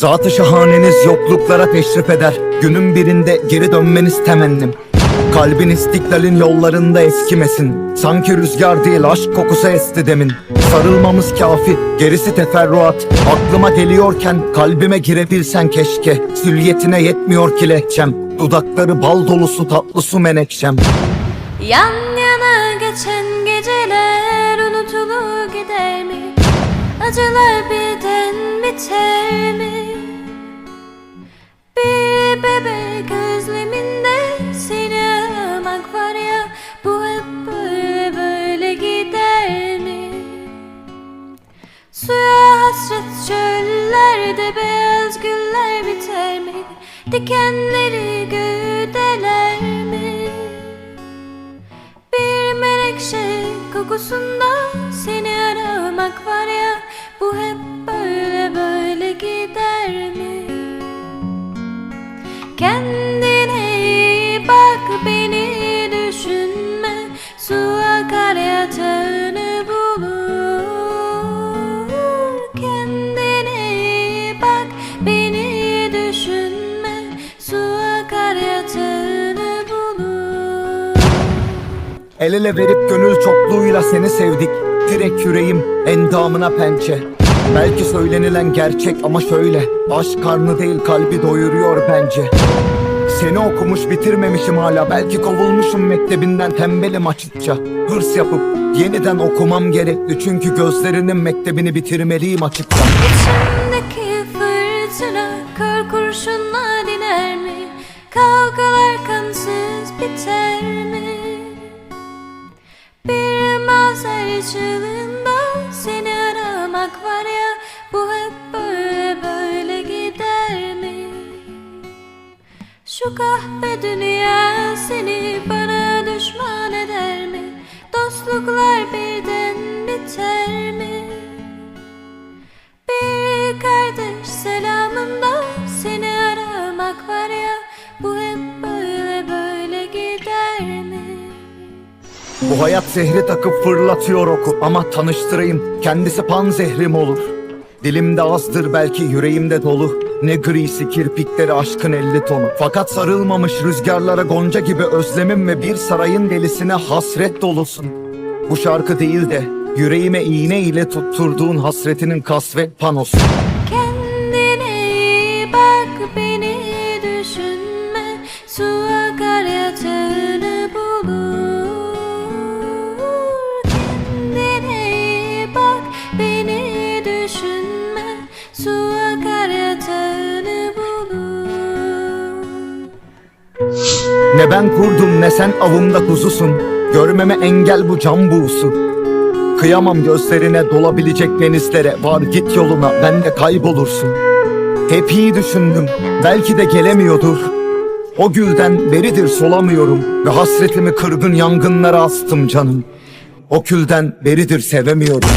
Zatı şahaneniz yokluklara teşrif eder. Günün birinde geri dönmeniz temennim. Kalbin istiklalin yollarında eskimesin. Sanki rüzgar değil aşk kokusu esti demin. Sarılmamız kafi gerisi teferruat. Aklıma geliyorken kalbime girebilsen keşke. Süliyetine yetmiyor ki lehçem Dudakları bal dolusu tatlı su menekşem. Yan yana geçen geceler unutulur gider mi? Acılar birden biter mi? Bebek özleminde seni aramak var ya Bu hep böyle böyle gider mi? Suya hasret çöllerde beyaz güller biter mi? Dikenleri göğdeler mi? Bir menekşe kokusunda seni aramak var ya El ele verip gönül çokluğuyla seni sevdik. Direk yüreğim endamına pençe. Belki söylenilen gerçek ama şöyle. Aşk karnı değil kalbi doyuruyor bence. Seni okumuş bitirmemişim hala. Belki kovulmuşum mektebinden tembelim açıkça Hırs yapıp yeniden okumam gerekli. Çünkü gözlerinin mektebini bitirmeliyim açıkça kahve dünya seni bana düşman eder mi? Dostluklar birden biter mi? Bir kardeş selamında seni aramak var ya Bu hep böyle böyle gider mi? Bu hayat zehri takıp fırlatıyor oku Ama tanıştırayım kendisi pan zehrim olur Dilimde azdır belki yüreğimde dolu Ne grisi kirpikleri aşkın elli tonu. Fakat sarılmamış rüzgarlara gonca gibi özlemim Ve bir sarayın delisine hasret dolusun. Bu şarkı değil de yüreğime iğne ile tutturduğun hasretinin kasvet panosu. Kendine Ne ben kurdum ne sen avımda kuzusun. Görmeme engel bu can buğusu. Kıyamam gözlerine dolabilecek denizlere Var git yoluna ben de kaybolursun. Hep iyi düşündüm belki de gelemiyordur. O gülden beridir solamıyorum. Ve hasretimi kırgın yangınlara astım canım. O külden beridir sevemiyorum